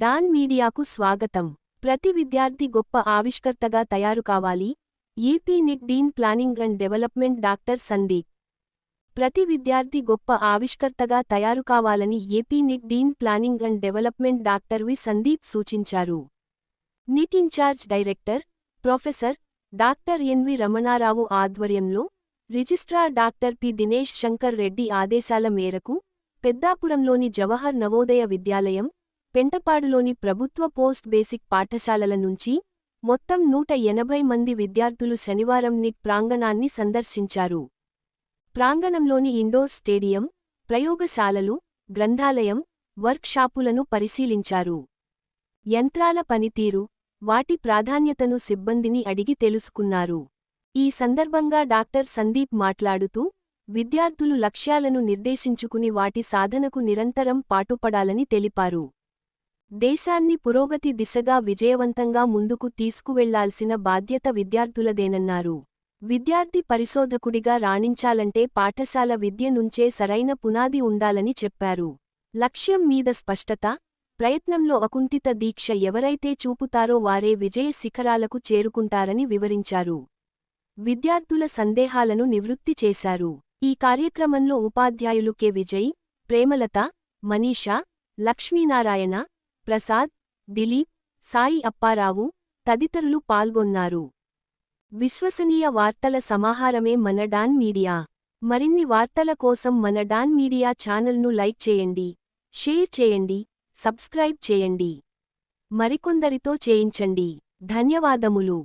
Don మీడియాకు స్వాగతం. ప్రతి విద్యార్థి గొప్ప ఆవిష్కర్తగా తయారు కావాలి. A P NIT dean planning and development doctor Sandeep. ప్రతి విద్యార్థి గొప్ప ఆవిష్కర్తగా తయారు కావాలని A P NIT dean planning and development doctor V Sandeep సూచించారు. NIT in charge director professor doctor N V Ramanarao ఆధ్వర్యంలో registrar doctor P Dinesh Shankar Reddy ఆదేశాల మేరకు పెద్దాపురంలోని జవహర్ నవోదయ విద్యాలయం పెంటపాడులోని ప్రభుత్వ పోస్ట్ బేసిక్ పాఠశాలల నుంచి మొత్తం నూట ఎనభై మంది విద్యార్థులు శనివారం నిట్ ప్రాంగణాన్ని సందర్శించారు. ప్రాంగణంలోని ఇండోర్ స్టేడియం ప్రయోగశాలలు గ్రంథాలయం వర్క్ షాపులను పరిశీలించారు. యంత్రాల పనితీరు వాటి ప్రాధాన్యతను సిబ్బందిని అడిగి తెలుసుకున్నారు. ఈ సందర్భంగా డాక్టర్ సందీప్ మాట్లాడుతూ విద్యార్థులు లక్ష్యాలను నిర్దేశించుకుని వాటి సాధనకు నిరంతరం పాటుపడాలని తెలిపారు. దేశాన్ని పురోగతి దిశగా విజయవంతంగా ముందుకు తీసుకువెళ్ళాల్సిన బాధ్యత విద్యార్థులదేనన్నారు. విద్యార్థి పరిశోధకుడిగా రాణించాలంటే పాఠశాల విద్య నుంచే సరైన పునాది ఉండాలని చెప్పారు. లక్ష్యం మీద స్పష్టత ప్రయత్నంలో అకుంఠిత దీక్ష ఎవరైతే చూపుతారో వారే విజయ శిఖరాలకు చేరుకుంటారని వివరించారు. విద్యార్థుల సందేహాలను నివృత్తి చేశారు. ఈ కార్యక్రమంలో ఉపాధ్యాయులు కె. విజయ్ ప్రేమలత మనీషా లక్ష్మీనారాయణ ప్రసాద్ దిలీప్ సాయి అప్పారావు తదితరులు పాల్గొన్నారు. విశ్వసనీయ వార్తల సమాహారమే మన డాన్ మీడియా. మరిన్ని వార్తల కోసం మన డాన్ మీడియా ఛానల్ను లైక్ చేయండి షేర్ చేయండి సబ్స్క్రైబ్ చేయండి. మరికొందరితో చేయించండి. ధన్యవాదములు.